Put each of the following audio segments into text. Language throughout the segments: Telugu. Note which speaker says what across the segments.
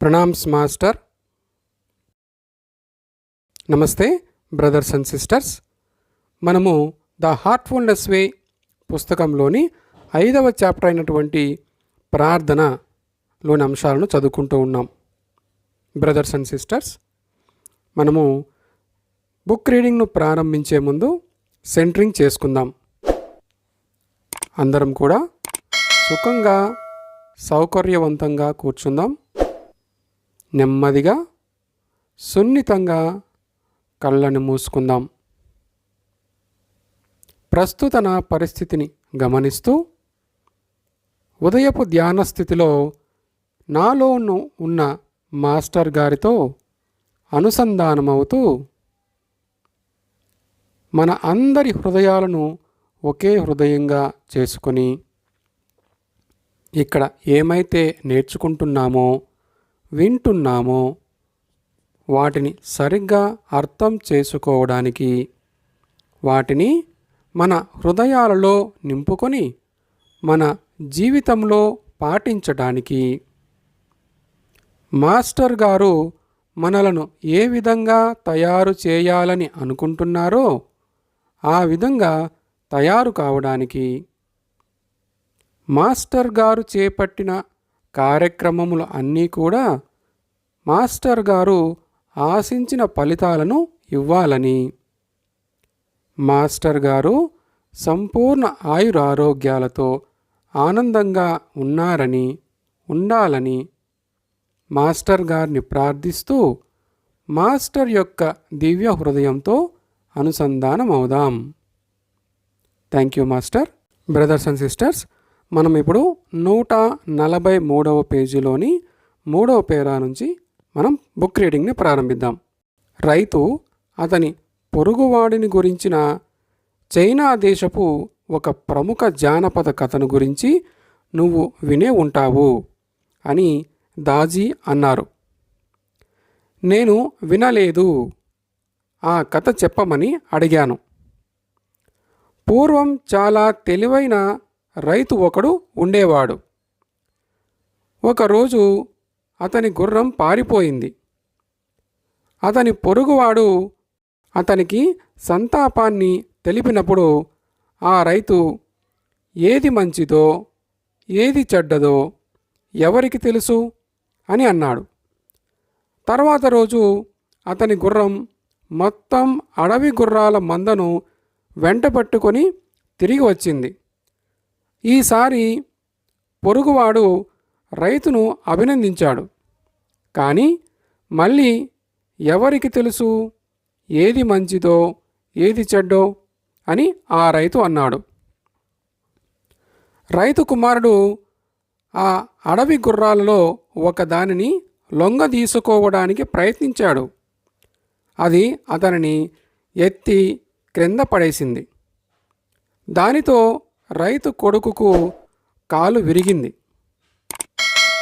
Speaker 1: ప్రణామ్స్ మాస్టర్. నమస్తే బ్రదర్స్ అండ్ సిస్టర్స్. మనము ద హార్ట్ఫుల్నెస్ వే పుస్తకంలోని ఐదవ చాప్టర్ అయినటువంటి ప్రార్థనలోని అంశాలను చదువుకుంటూ ఉన్నాం. బ్రదర్స్ అండ్ సిస్టర్స్ మనము బుక్ రీడింగ్ను ప్రారంభించే ముందు సెంటరింగ్ చేసుకుందాం. అందరం కూడా సుఖంగా సౌకర్యవంతంగా కూర్చుందాం. నెమ్మదిగా సున్నితంగా కళ్ళను మూసుకుందాం. ప్రస్తుత నా పరిస్థితిని గమనిస్తూ ఉదయపు ధ్యాన స్థితిలో నాలో ఉన్న మాస్టర్ గారితో అనుసంధానమవుతూ మన అందరి హృదయాలను ఒకే హృదయంగా చేసుకొని ఇక్కడ ఏమైతే నేర్చుకుంటున్నామో వింటున్నామో? వాటిని సరిగ్గా అర్థం చేసుకోవడానికి వాటిని మన హృదయాలలో నింపుకొని మన జీవితంలో పాటించడానికి మాస్టర్ గారు మనలను ఏ విధంగా తయారు చేయాలని అనుకుంటున్నారో ఆ విధంగా తయారు కావడానికి. మాస్టర్ గారు చేపట్టిన కార్యక్రమములు అన్నీ కూడా మాస్టర్ గారు ఆశించిన ఫలితాలను ఇవ్వాలని. మాస్టర్ గారు సంపూర్ణ ఆయురారోగ్యాలతో ఆనందంగా ఉన్నారని ఉండాలని మాస్టర్ గారిని ప్రార్థిస్తూ మాస్టర్ యొక్క దివ్య హృదయంతో అనుసంధానం అవుదాం thank you master. Brothers and sisters మనం ఇప్పుడు నూట నలభై మూడవ పేజీలోని మూడవ పేరా నుంచి మనం బుక్ రీడింగ్ని ప్రారంభిద్దాం. రైతు అతని పొరుగువాడిని గురించిన చైనా దేశపు ఒక ప్రముఖ జానపద కథను గురించి నువ్వు వినే ఉంటావు అని దాజీ అన్నారు. నేను వినలేదు. ఆ కథ చెప్పమని అడిగాను. పూర్వం చాలా తెలివైన రైతు ఒకడు ఉండేవాడు. ఒకరోజు అతని గుర్రం పారిపోయింది. అతని పొరుగువాడు అతనికి సంతాపాన్ని తెలిపినప్పుడు ఆ రైతు ఏది మంచిదో ఏది చెడ్డదో ఎవరికి తెలుసు? అని అన్నాడు. తర్వాత రోజు అతని గుర్రం మొత్తం అడవి గుర్రాల మందను వెంటపట్టుకొని తిరిగి వచ్చింది. ఈసారి పొరుగువాడు రైతును అభినందించాడు. కానీ మళ్ళీ ఎవరికి తెలుసు? ఏది మంచిదో ఏది చెడ్డో అని ఆ రైతు అన్నాడు. రైతు కుమారుడు ఆ అడవి గుర్రాలలో ఒకదానిని లొంగ తీసుకోవడానికి ప్రయత్నించాడు. అది అతనిని ఎత్తి క్రింద పడేసింది. దానితో రైతు కొడుకుకు కాలు విరిగింది.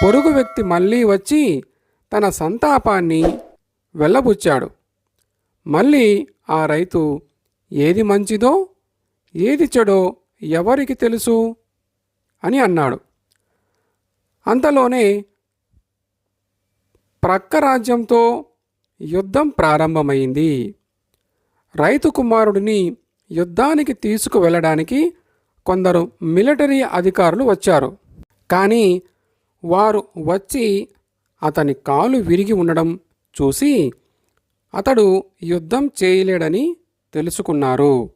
Speaker 1: పొరుగు వ్యక్తి మళ్ళీ వచ్చి తన సంతాపాన్ని వెళ్ళబుచ్చాడు మళ్ళీ ఆ రైతు ఏది మంచిదో ఏది చెడో ఎవరికి తెలుసు? అని అన్నాడు. అంతలోనే ప్రక్క రాజ్యంతో యుద్ధం ప్రారంభమైంది. రైతు కుమారుడిని యుద్ధానికి తీసుకువెళ్ళడానికి కొందరు మిలిటరీ అధికారులు వచ్చారు. కానీ వారు వచ్చి అతని కాలు విరిగి ఉండడం చూసి అతడు యుద్ధం చేయలేడని తెలుసుకున్నారు.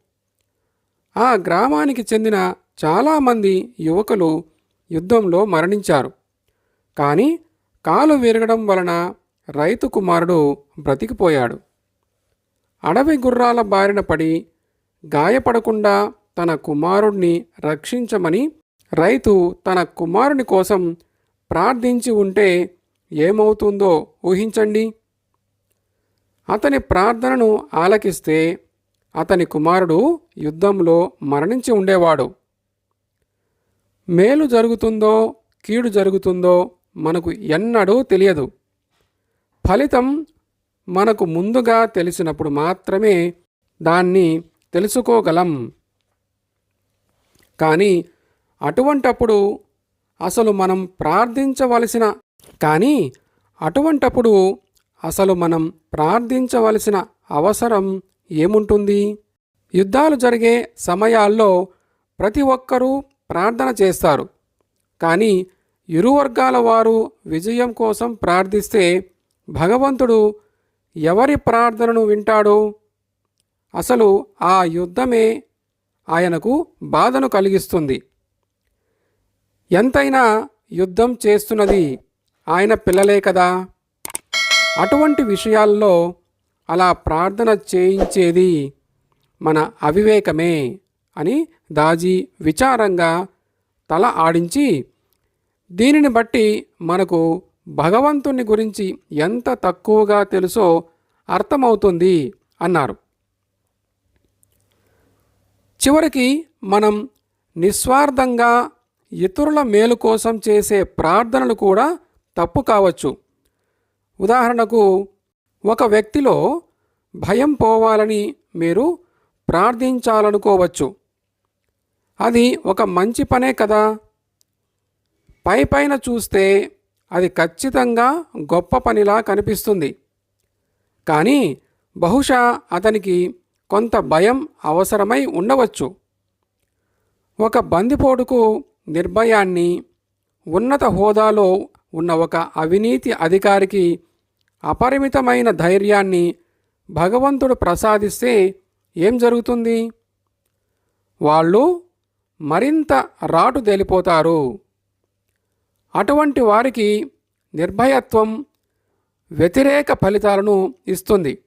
Speaker 1: ఆ గ్రామానికి చెందిన చాలామంది యువకులు యుద్ధంలో మరణించారు. కానీ కాలు విరగడం వలన రైతు కుమారుడు బ్రతికిపోయాడు. అడవి గుర్రాల బారిన పడి గాయపడకుండా తన కుమారుడిని రక్షించమని రైతు తన కుమారుని కోసం ప్రార్థించి ఉంటే ఏమవుతుందో ఊహించండి. అతని ప్రార్థనను ఆలకిస్తే అతని కుమారుడు యుద్ధంలో మరణించి ఉండేవాడు. మేలు జరుగుతుందో కీడు జరుగుతుందో మనకు ఎన్నడూ తెలియదు. ఫలితం మనకు ముందుగా తెలిసినప్పుడు మాత్రమే దాన్ని తెలుసుకోగలం. కానీ అటువంటప్పుడు అసలు మనం ప్రార్థించవలసిన కానీ అటువంటప్పుడు అసలు మనం ప్రార్థించవలసిన అవసరం ఏముంటుంది? యుద్ధాలు జరిగే సమయాల్లో ప్రతి ఒక్కరూ ప్రార్థన చేస్తారు. కానీ ఇరు వర్గాల వారు విజయం కోసం ప్రార్థిస్తే భగవంతుడు ఎవరి ప్రార్థనను వింటాడు? అసలు ఆ యుద్ధమే ఆయనకు బాధను కలిగిస్తుంది. ఎంతైనా యుద్ధం చేస్తున్నది ఆయన పిల్లలే కదా. అటువంటి విషయాల్లో అలా ప్రార్థన చేయించేది మన అవివేకమే అని దాజీ విచారంగా తల ఆడించి దీనిని బట్టి మనకు భగవంతుని గురించి ఎంత తక్కువగా తెలుసో అర్థమవుతుంది అన్నారు. చివరికి మనం నిస్వార్థంగా ఇతరుల మేలు కోసం చేసే ప్రార్థనలు కూడా తప్పు కావచ్చు. ఉదాహరణకు ఒక వ్యక్తిలో భయం పోవాలని మీరు ప్రార్థించాలనుకోవచ్చు. అది ఒక మంచి పనే కదా? పై పైన చూస్తే అది ఖచ్చితంగా గొప్ప పనిలా కనిపిస్తుంది. కానీ బహుశా అతనికి కొంత భయం అవసరమై ఉండవచ్చు. ఒక బందిపోటుకు నిర్భయాన్ని ఉన్నత హోదాలో ఉన్న ఒక అవినీతి అధికారికి అపరిమితమైన ధైర్యాన్ని భగవంతుడు ప్రసాదిస్తే ఏం జరుగుతుంది? వాళ్ళు మరింత రాటు తేలిపోతారు. అటువంటి వారికి నిర్భయత్వం వ్యతిరేక ఫలితాలను ఇస్తుంది.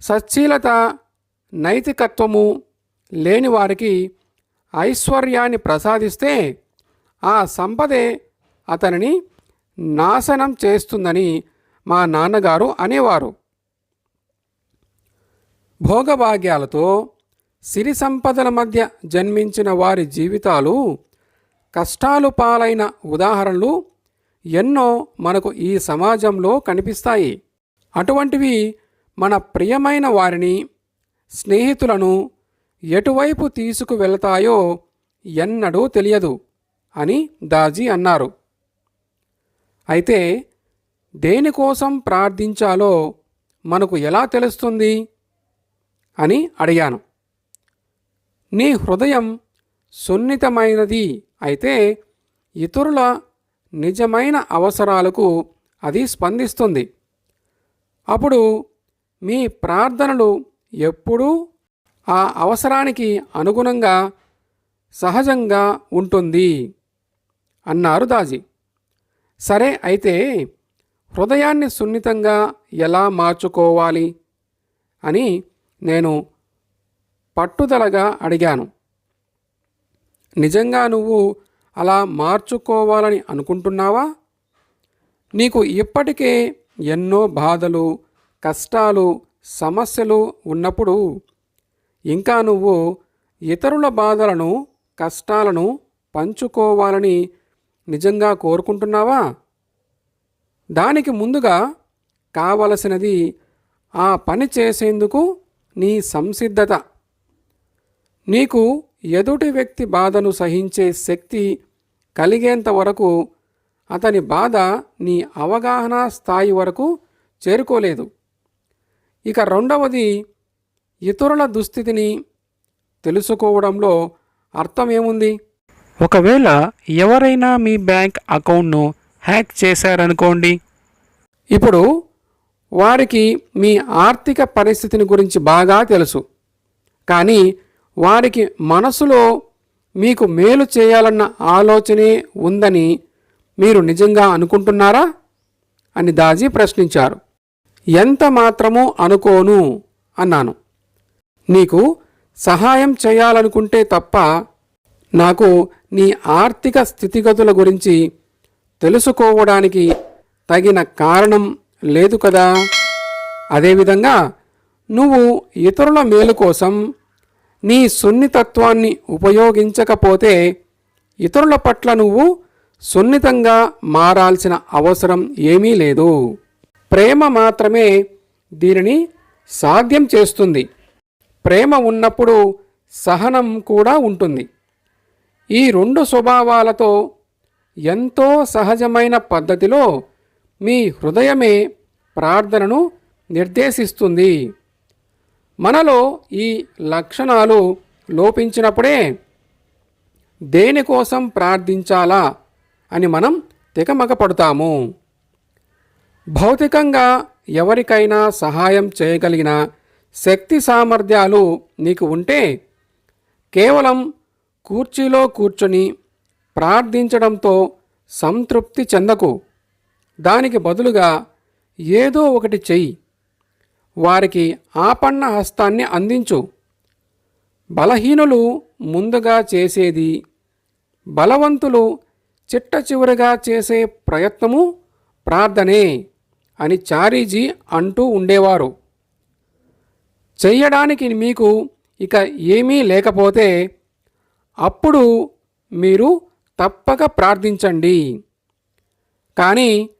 Speaker 1: సచ్చీలత నైతికత్వము లేని వారికి ఐశ్వర్యాన్ని ప్రసాదిస్తే ఆ సంపదే అతనిని నాశనం చేస్తుందని మా నాన్నగారు అనేవారు. భోగభాగ్యాలతో సిరి సంపదల మధ్య జన్మించిన వారి జీవితాలు కష్టాలు పాలైన ఉదాహరణలు ఎన్నో మనకు ఈ సమాజంలో కనిపిస్తాయి. అటువంటివి మన ప్రియమైన వారిని స్నేహితులను ఎటువైపు తీసుకువెళతాయో ఎన్నడూ తెలియదు అని దాజీ అన్నారు. అయితే దేనికోసం ప్రార్థించాలో మనకు ఎలా తెలుస్తుంది? అని అడిగాను. నీ హృదయం సున్నితమైనది అయితే ఇతరుల నిజమైన అవసరాలకు అది స్పందిస్తుంది. అప్పుడు మీ ప్రార్థనలు ఎప్పుడూ ఆ అవసరానికి అనుగుణంగా సహజంగా ఉంటుంది అన్నారు దాజీ. సరే అయితే హృదయాన్ని సున్నితంగా ఎలా మార్చుకోవాలి అని నేను పట్టుదలగా అడిగాను. నిజంగా నువ్వు అలా మార్చుకోవాలని అనుకుంటున్నావా? నీకు ఇప్పటికే ఎన్నో బాధలు కష్టాలు సమస్యలు ఉన్నప్పుడు ఇంకా నువ్వు ఇతరుల బాధలను కష్టాలను పంచుకోవాలని నిజంగా కోరుకుంటున్నావా? దానికి ముందుగా కావలసినది ఆ పని చేసేందుకు నీ సంసిద్ధత. నీకు ఎదుటి వ్యక్తి బాధను సహించే శక్తి కలిగేంత వరకు అతని బాధ నీ అవగాహన స్థాయి వరకు చేరుకోలేదు. ఇక రెండవది ఇతరుల దుస్థితిని తెలుసుకోవడంలో అర్థమేముంది ఒకవేళ ఎవరైనా మీ బ్యాంక్ అకౌంట్ను హ్యాక్ చేశారనుకోండి. ఇప్పుడు వారికి మీ ఆర్థిక పరిస్థితిని గురించి బాగా తెలుసు. కానీ వారికి మనసులో మీకు మేలు చేయాలన్న ఆలోచనే ఉందని మీరు నిజంగా అనుకుంటున్నారా? అని దాజీ ప్రశ్నించారు. ఎంత మాత్రమూ అనుకోను అన్నాను. నీకు సహాయం చేయాలనుకుంటే తప్ప నాకు నీ ఆర్థిక స్థితిగతుల గురించి తెలుసుకోవడానికి తగిన కారణం లేదు కదా. అదేవిధంగా నువ్వు ఇతరుల మేలు కోసం నీ సున్నితత్వాన్ని ఉపయోగించకపోతే ఇతరుల పట్ల నువ్వు సున్నితంగా మారాల్సిన అవసరం ఏమీ లేదు. ప్రేమ మాత్రమే దీనిని సాధ్యం చేస్తుంది. ప్రేమ ఉన్నప్పుడు సహనం కూడా ఉంటుంది. ఈ రెండు స్వభావాలతో ఎంతో సహజమైన పద్ధతిలో మీ హృదయమే ప్రార్థనను నిర్దేశిస్తుంది. మనలో ఈ లక్షణాలు లోపించినప్పుడే దేనికోసం ప్రార్థించాలా అని మనం తెగమగపడతాము. భౌతికంగా ఎవరికైనా సహాయం చేయగలిగిన శక్తి సామర్థ్యాలు నీకు ఉంటే కేవలం కూర్చీలో కూర్చొని ప్రార్థించడంతో సంతృప్తి చెందకు. దానికి బదులుగా ఏదో ఒకటి చెయ్యి. వారికి ఆపన్న హస్తాన్ని అందించు. బలహీనులు ముందుగా చేసేది బలవంతులు చిట్ట చివరిగా చేసే ప్రయత్నము ప్రార్థనే. అని చారీజీ అంటూ ఉండేవారు. చెయ్యడానికి మీకు ఇక ఏమీ లేకపోతే అప్పుడు మీరు తప్పక ప్రార్థించండి. కానీ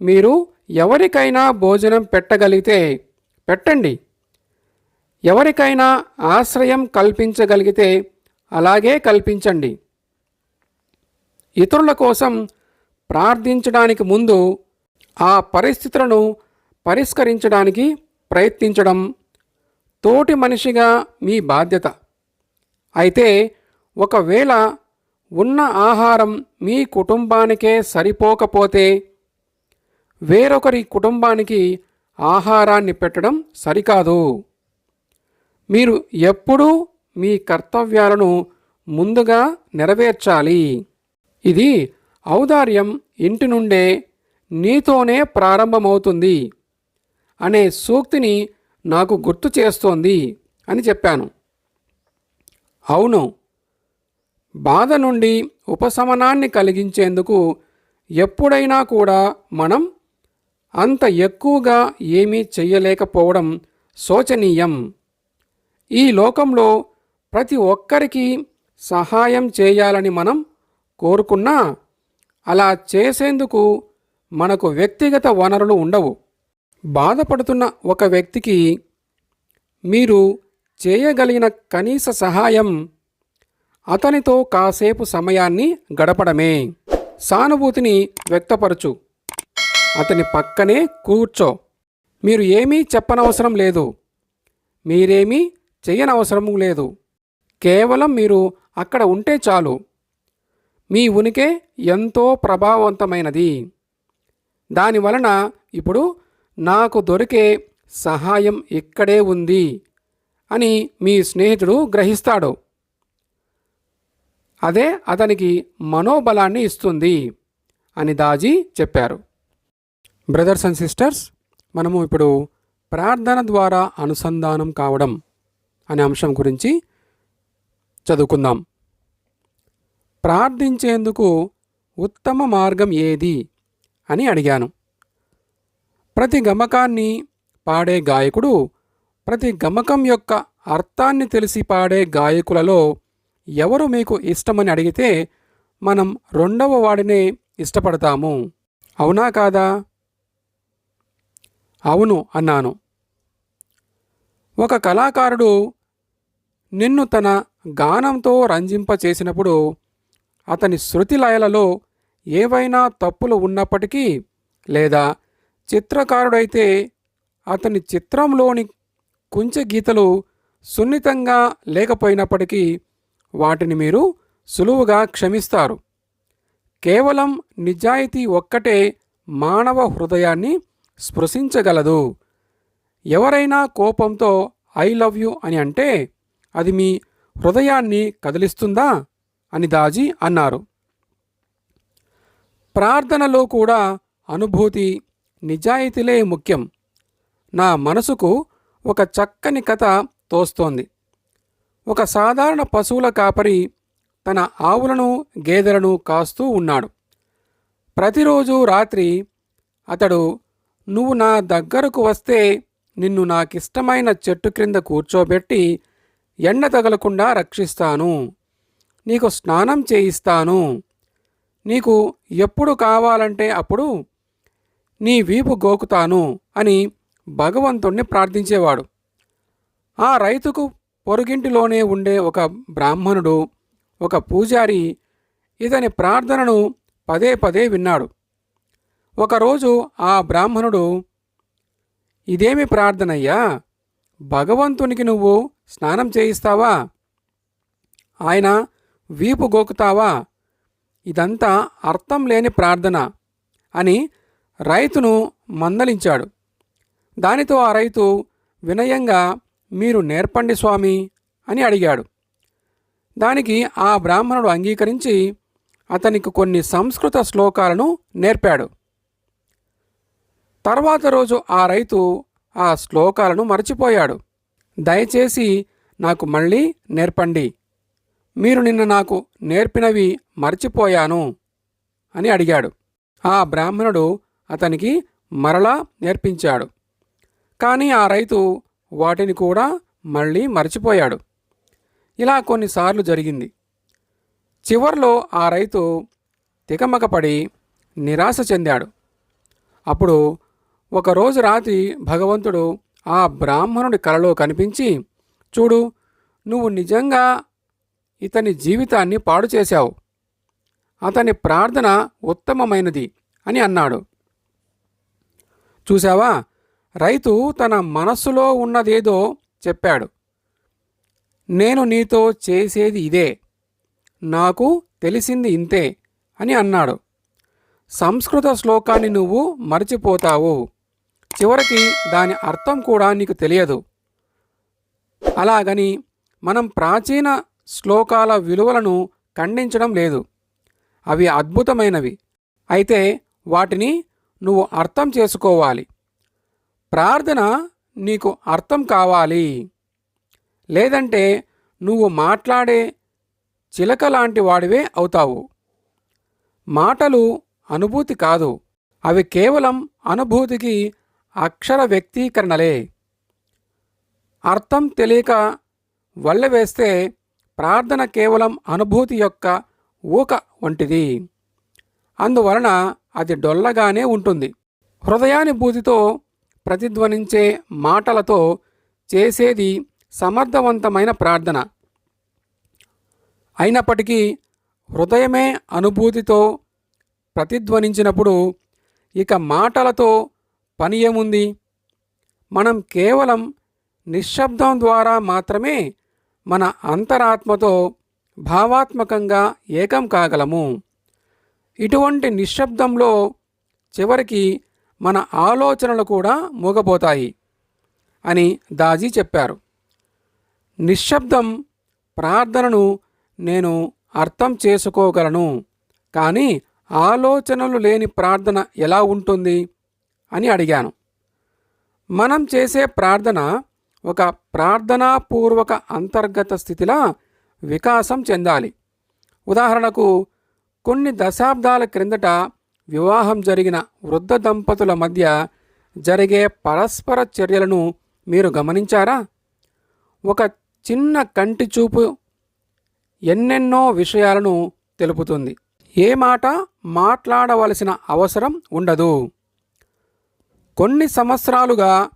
Speaker 1: మీరు ఎవరికైనా భోజనం పెట్టగలిగితే పెట్టండి. ఎవరికైనా ఆశ్రయం కల్పించగలిగితే అలాగే కల్పించండి. ఇతరుల కోసం ప్రార్థించడానికి ముందు ఆ పరిస్థితులను పరిష్కరించడానికి ప్రయత్నించడం తోటి మనిషిగా మీ బాధ్యత. అయితే ఒకవేళ ఉన్న ఆహారం మీ కుటుంబానికే సరిపోకపోతే వేరొకరి కుటుంబానికి ఆహారాన్ని పెట్టడం సరికాదు. మీరు ఎప్పుడూ మీ కర్తవ్యాలను ముందుగా నెరవేర్చాలి. ఇది ఔదార్యం ఇంటి నుండే నీతోనే ప్రారంభమవుతుంది అనే సూక్తిని నాకు గుర్తు చేస్తోంది అని చెప్పాను. అవును బాధ నుండి ఉపశమనాన్ని కలిగించేందుకు ఎప్పుడైనా కూడా మనం అంత ఎక్కువగా ఏమీ చెయ్యలేకపోవడం శోచనీయం. ఈ లోకంలో ప్రతి ఒక్కరికి సహాయం చేయాలని మనం కోరుకున్నా అలా చేసేందుకు మనకు వ్యక్తిగత వనరులు ఉండవు. బాధపడుతున్న ఒక వ్యక్తికి మీరు చేయగలిగిన కనీస సహాయం అతనితో కాసేపు సమయాన్ని గడపడమే. సానుభూతిని వ్యక్తపరచు. అతని పక్కనే కూర్చో. మీరు ఏమీ చెప్పనవసరం లేదు. మీరేమీ చేయనవసరం లేదు. కేవలం మీరు అక్కడ ఉంటే చాలు. మీ ఉనికే ఎంతో ప్రభావవంతమైనది. దానివలన ఇప్పుడు నాకు దొరికే సహాయం ఇక్కడే ఉంది అని మీ స్నేహితుడు గ్రహిస్తాడు. అదే అతనికి మనోబలాన్ని ఇస్తుంది అని దాజీ చెప్పారు. బ్రదర్స్ అండ్ సిస్టర్స్ మనము ఇప్పుడు ప్రార్థన ద్వారా అనుసంధానం కావడం అనే అంశం గురించి చదువుకుందాం. ప్రార్థించేందుకు ఉత్తమ మార్గం ఏది? అని అడిగాను. ప్రతి గమకాన్ని పాడే గాయకుడు ప్రతి గమకం యొక్క అర్థాన్ని తెలిసి పాడే గాయకులలో ఎవరు మీకు ఇష్టమని అడిగితే మనం రెండవ వాడినే ఇష్టపడతాము. అవునా కాదా? అవును అన్నాను. ఒక కళాకారుడు నిన్ను తన గానంతో రంజింపచేసినప్పుడు అతని శృతి లయలలో ఏవైనా తప్పులు ఉన్నప్పటికీ లేదా చిత్రకారుడైతే అతని చిత్రంలోని కుంచె గీతలు సున్నితంగా లేకపోయినప్పటికీ వాటిని మీరు సులువుగా క్షమిస్తారు. కేవలం నిజాయితీ ఒక్కటే మానవ హృదయాన్ని స్పృశించగలదు. ఎవరైనా కోపంతో ఐ లవ్ యు అని అంటే అది మీ హృదయాన్ని కదిలిస్తుందా అని దాజీ అన్నారు. ప్రార్థనలో కూడా అనుభూతి నిజాయితీలే ముఖ్యం. నా మనసుకు ఒక చక్కని కథ తోస్తోంది. ఒక సాధారణ పశువుల కాపరి తన ఆవులను గేదెలను కాస్తూ ఉన్నాడు. ప్రతిరోజు రాత్రి అతడు నువ్వు నా దగ్గరకు వస్తే నిన్ను నాకిష్టమైన చెట్టు క్రింద కూర్చోబెట్టి ఎండ తగలకుండా రక్షిస్తాను. నీకు స్నానం చేయిస్తాను. నీకు ఎప్పుడు కావాలంటే అప్పుడు నీ వీపు గోకుతాను అని భగవంతుణ్ణి ప్రార్థించేవాడు. ఆ రైతుకు పొరుగింటిలోనే ఉండే ఒక బ్రాహ్మణుడు ఒక పూజారి ఇతని ప్రార్థనను పదే పదే విన్నాడు. ఒకరోజు ఆ బ్రాహ్మణుడు ఇదేమి ప్రార్థనయ్యా? భగవంతునికి నువ్వు స్నానం చేయిస్తావా? ఆయన వీపు గోకుతావా? ఇదంతా అర్థం లేని ప్రార్థన అని రైతును మందలించాడు. దానితో ఆ రైతు వినయంగా మీరు నేర్పండి స్వామి అని అడిగాడు. దానికి ఆ బ్రాహ్మణుడు అంగీకరించి అతనికి కొన్ని సంస్కృత శ్లోకాలను నేర్పాడు. తర్వాత రోజు ఆ రైతు ఆ శ్లోకాలను మరచిపోయాడు. దయచేసి నాకు మళ్ళీ నేర్పండి మీరు నిన్న నాకు నేర్పినవి మర్చిపోయాను అని అడిగాడు. ఆ బ్రాహ్మణుడు అతనికి మరలా నేర్పించాడు. కానీ ఆ రైతు వాటిని కూడా మళ్ళీ మర్చిపోయాడు. ఇలా కొన్నిసార్లు జరిగింది. చివర్లో ఆ రైతు తికమకపడి నిరాశ చెందాడు. అప్పుడు ఒకరోజు రాత్రి భగవంతుడు ఆ బ్రాహ్మణుడి కలలో కనిపించి చూడు నువ్వు నిజంగా ఇతని జీవితాన్ని పాడు చేశావు. అతని ప్రార్థన ఉత్తమమైనది అని అన్నాడు. చూశావా? రైతు తన మనస్సులో ఉన్నదేదో చెప్పాడు. నేను నీతో చేసేది ఇదే. నాకు తెలిసింది ఇంతే అని అన్నాడు. సంస్కృత శ్లోకాన్ని నువ్వు మరచిపోతావు. చివరికి దాని అర్థం కూడా నీకు తెలియదు. అలాగని మనం ప్రాచీన శ్లోకాల విలువలను ఖండించడం లేదు. అవి అద్భుతమైనవి. అయితే వాటిని నువ్వు అర్థం చేసుకోవాలి. ప్రార్థన నీకు అర్థం కావాలి. లేదంటే నువ్వు మాట్లాడే చిలక లాంటి వాడివే అవుతావు. మాటలు అనుభూతి కాదు. అవి కేవలం అనుభూతికి అక్షర వ్యక్తీకరణలే. అర్థం తెలియక వల్లవేస్తే ప్రార్థన కేవలం అనుభూతి యొక్క ఊక వంటిది. అందువలన అది డొల్లగానే ఉంటుంది. హృదయానుభూతితో ప్రతిధ్వనించే మాటలతో చేసేది సమర్థవంతమైన ప్రార్థన. అయినప్పటికీ హృదయమే అనుభూతితో ప్రతిధ్వనించినప్పుడు ఇక మాటలతో పని ఏముంది మనం కేవలం నిశ్శబ్దం ద్వారా మాత్రమే మన అంతరాత్మతో భావాత్మకంగా ఏకం కాగలము. ఇటువంటి నిశ్శబ్దంలో చివరికి మన ఆలోచనలు కూడా మూగపోతాయి అని దాజీ చెప్పారు. నిశ్శబ్దం ప్రార్థనను నేను అర్థం చేసుకోగలను కానీ ఆలోచనలు లేని ప్రార్థన ఎలా ఉంటుంది అని అడిగాను. మనం చేసే ప్రార్థన ఒక ప్రార్థనాపూర్వక అంతర్గత స్థితిలా వికాసం చెందాలి. ఉదాహరణకు కొన్ని దశాబ్దాల క్రిందట వివాహం జరిగిన వృద్ధ దంపతుల మధ్య జరిగే పరస్పర చర్యలను మీరు గమనించారా? ఒక చిన్న కంటి చూపు ఎన్నెన్నో విషయాలను తెలుపుతుంది. ఏ మాట మాట్లాడవలసిన అవసరం ఉండదు. కొన్ని సంవత్సరాలుగా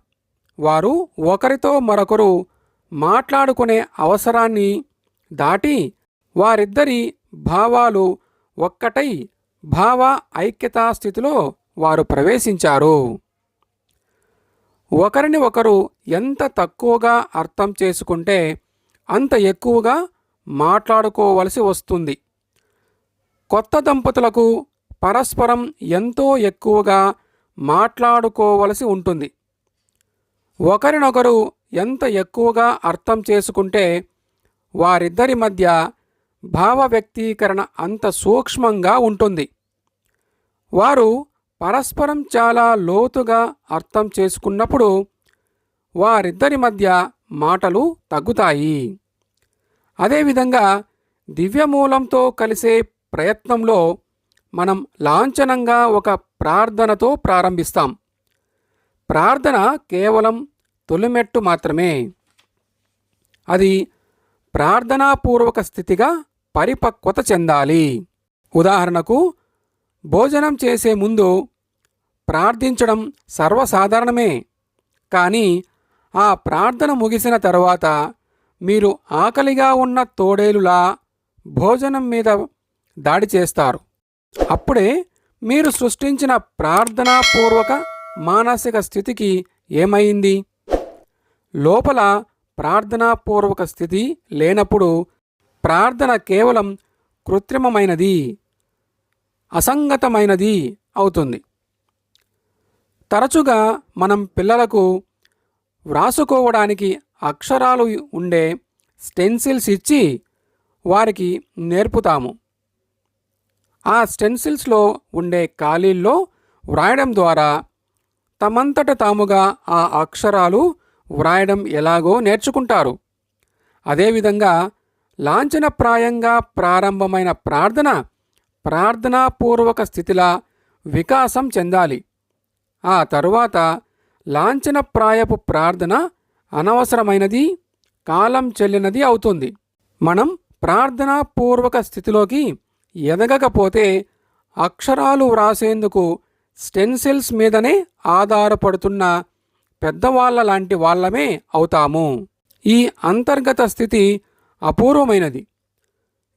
Speaker 1: వారు ఒకరితో మరొకరు మాట్లాడుకునే అవసరాన్ని దాటి వారిద్దరి భావాలు ఒక్కటై భావ ఐక్యతా స్థితిలో వారు ప్రవేశించారు. ఒకరిని ఒకరు ఎంత తక్కువగా అర్థం చేసుకుంటే అంత ఎక్కువగా మాట్లాడుకోవలసి వస్తుంది. కొత్త దంపతులకు పరస్పరం ఎంతో ఎక్కువగా మాట్లాడుకోవలసి ఉంటుంది. ఒకరినొకరు ఎంత ఎక్కువగా అర్థం చేసుకుంటే వారిద్దరి మధ్య భావ వ్యక్తీకరణ అంత సూక్ష్మంగా ఉంటుంది. వారు పరస్పరం చాలా లోతుగా అర్థం చేసుకున్నప్పుడు వారిద్దరి మధ్య మాటలు తగ్గుతాయి. అదేవిధంగా దివ్యమూలంతో కలిసే ప్రయత్నంలో మనం లాంఛనంగా ఒక ప్రార్థనతో ప్రారంభిస్తాం. ప్రార్థన కేవలం తొలిమెట్టు మాత్రమే. అది ప్రార్థనాపూర్వక స్థితిగా పరిపక్వత చెందాలి. ఉదాహరణకు భోజనం చేసే ముందు ప్రార్థించడం సర్వసాధారణమే. కానీ ఆ ప్రార్థన ముగిసిన తర్వాత మీరు ఆకలిగా ఉన్న తోడేలులా భోజనం మీద దాడి చేస్తారు. అప్పుడే మీరు సృష్టించిన ప్రార్థనాపూర్వక మానసిక స్థితికి ఏమైంది? లోపల ప్రార్థనాపూర్వక స్థితి లేనప్పుడు ప్రార్థన కేవలం కృత్రిమమైనది అసంగతమైనది అవుతుంది. తరచుగా మనం పిల్లలకు వ్రాసుకోవడానికి అక్షరాలు ఉండే స్టెన్సిల్స్ ఇచ్చి వారికి నేర్పుతాము. ఆ స్టెన్సిల్స్లో ఉండే ఖాళీల్లో వ్రాయడం ద్వారా తమంతట తాముగా ఆ అక్షరాలు వ్రాయడం ఎలాగో నేర్చుకుంటారు. అదేవిధంగా లాంఛనప్రాయంగా ప్రారంభమైన ప్రార్థన ప్రార్థనాపూర్వక స్థితిలా వికాసం చెందాలి. ఆ తరువాత లాంఛనప్రాయపు ప్రార్థన అనవసరమైనది కాలం చెల్లినది అవుతుంది. మనం ప్రార్థనాపూర్వక స్థితిలోకి ఎదగకపోతే అక్షరాలు వ్రాసేందుకు స్టెన్సిల్స్ మీదనే ఆధారపడుతున్న పెద్దవాళ్ళ లాంటి వాళ్ళమే అవుతాము. ఈ అంతర్గత స్థితి అపూర్వమైనది.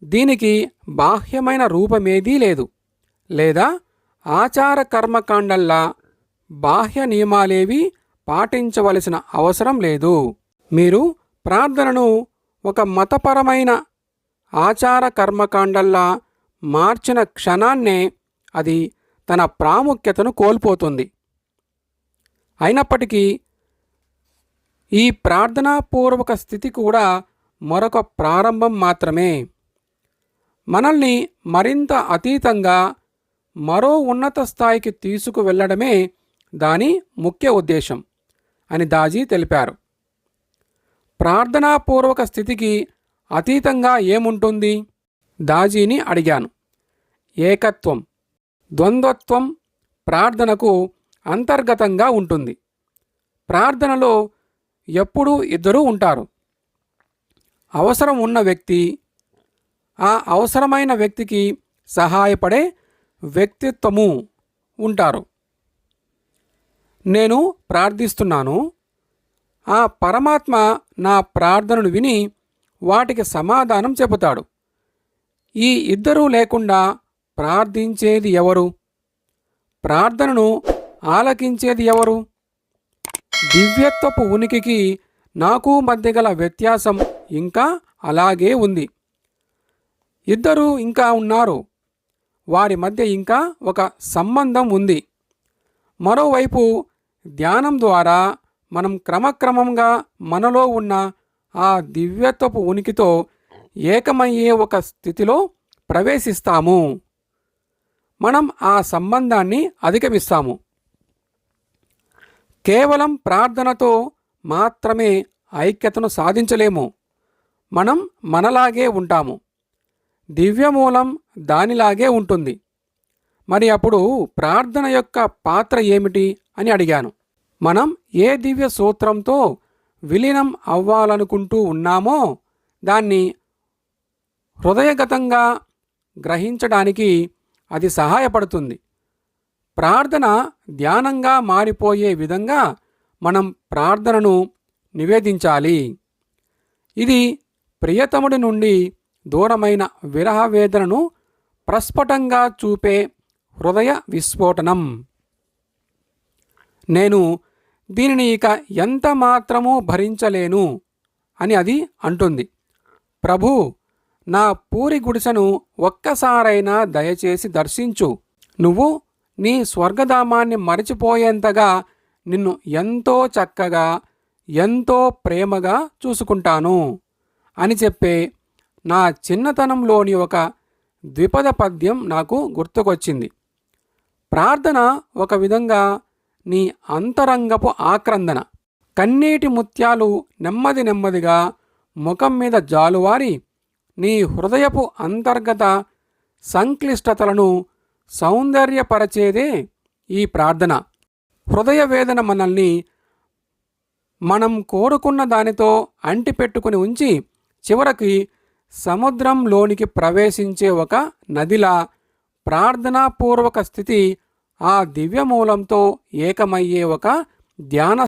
Speaker 1: దీనికి బాహ్యమైన రూపమేదీ లేదు. లేదా ఆచార కర్మకాండల్లా బాహ్య నియమాలేవి పాటించవలసిన అవసరం లేదు. మీరు ప్రార్థనను ఒక మతపరమైన ఆచార కర్మకాండల్లా మార్చిన క్షణాన్నే అది తన ప్రాముఖ్యతను కోల్పోతుంది. అయినప్పటికీ ఈ ప్రార్థనాపూర్వక స్థితి కూడా మరొక ప్రారంభం మాత్రమే. మనల్ని మరింత అతీతంగా మరో ఉన్నత స్థాయికి తీసుకువెళ్ళడమే దాని ముఖ్య ఉద్దేశం అని దాజీ తెలిపారు. ప్రార్థనాపూర్వక స్థితికి అతీతంగా ఏముంటుంది? దాజీని అడిగాను. ఏకత్వం. ద్వంద్వత్వం ప్రార్థనకు అంతర్గతంగా ఉంటుంది. ప్రార్థనలో ఎప్పుడూ ఇద్దరూ ఉంటారు. అవసరం ఉన్న వ్యక్తి ఆ అవసరమైన వ్యక్తికి సహాయపడే వ్యక్తిత్వము ఉంటారు. నేను ప్రార్థిస్తున్నాను ఆ పరమాత్మ నా ప్రార్థనను విని వాటికి సమాధానం చెబుతాడు. ఈ ఇద్దరూ లేకుండా ప్రార్థించేది ఎవరు? ప్రార్థనను ఆలకించేది ఎవరు? దివ్యత్వపు ఉనికికి నాకు మధ్య గల వ్యత్యాసం ఇంకా అలాగే ఉంది. ఇద్దరు ఇంకా ఉన్నారు. వారి మధ్య ఇంకా ఒక సంబంధం ఉంది. మరోవైపు ధ్యానం ద్వారా మనం క్రమక్రమంగా మనలో ఉన్న ఆ దివ్యత్వపు ఉనికితో ఏకమయ్యే ఒక స్థితిలో ప్రవేశిస్తాము. మనం ఆ సంబంధాన్ని అధిగమిస్తాము. కేవలం ప్రార్థనతో మాత్రమే ఐక్యతను సాధించలేము. మనం మనలాగే ఉంటాము. దివ్యమూలం దానిలాగే ఉంటుంది. మరి అప్పుడు ప్రార్థన యొక్క పాత్ర ఏమిటి అని అడిగాను. మనం ఏ దివ్య సూత్రంతో విలీనం అవ్వాలనుకుంటూ ఉన్నామో దాన్ని హృదయగతంగా గ్రహించడానికి అది సహాయపడుతుంది. ప్రార్థన ధ్యానంగా మారిపోయే విధంగా మనం ప్రార్థనను నివేదించాలి. ఇది ప్రియతముడి నుండి దూరమైన విరహవేదనను ప్రస్ఫుటంగా చూపే హృదయ విస్ఫోటనం. నేను దీనిని ఇక ఎంత మాత్రమూ భరించలేను అని అది అంటుంది. ప్రభు నా పూరి గుడిసెను ఒక్కసారైనా దయచేసి దర్శించు. నువ్వు నీ స్వర్గధామాన్ని మరచిపోయేంతగా నిన్ను ఎంతో చక్కగా ఎంతో ప్రేమగా చూసుకుంటాను. అని చెప్పే నా చిన్నతనంలోని ఒక ద్విపద పద్యం నాకు గుర్తుకొచ్చింది. ప్రార్థన ఒక విధంగా నీ అంతరంగపు ఆక్రందన. కన్నీటి ముత్యాలు నెమ్మది నెమ్మదిగా ముఖం మీద జాలువారి నీ హృదయపు అంతర్గత సంక్లిష్టతలను సౌందర్యపరచేదే ఈ ప్రార్థన. హృదయ వేదన మనల్ని మనం కోరుకున్న దానితో అంటిపెట్టుకుని ఉంచి చివరికి సముద్రంలోనికి ప్రవేశించే ఒక నదిలా ప్రార్థనాపూర్వక స్థితి ఆ దివ్యమూలంతో ఏకమయ్యే ఒక ధ్యాన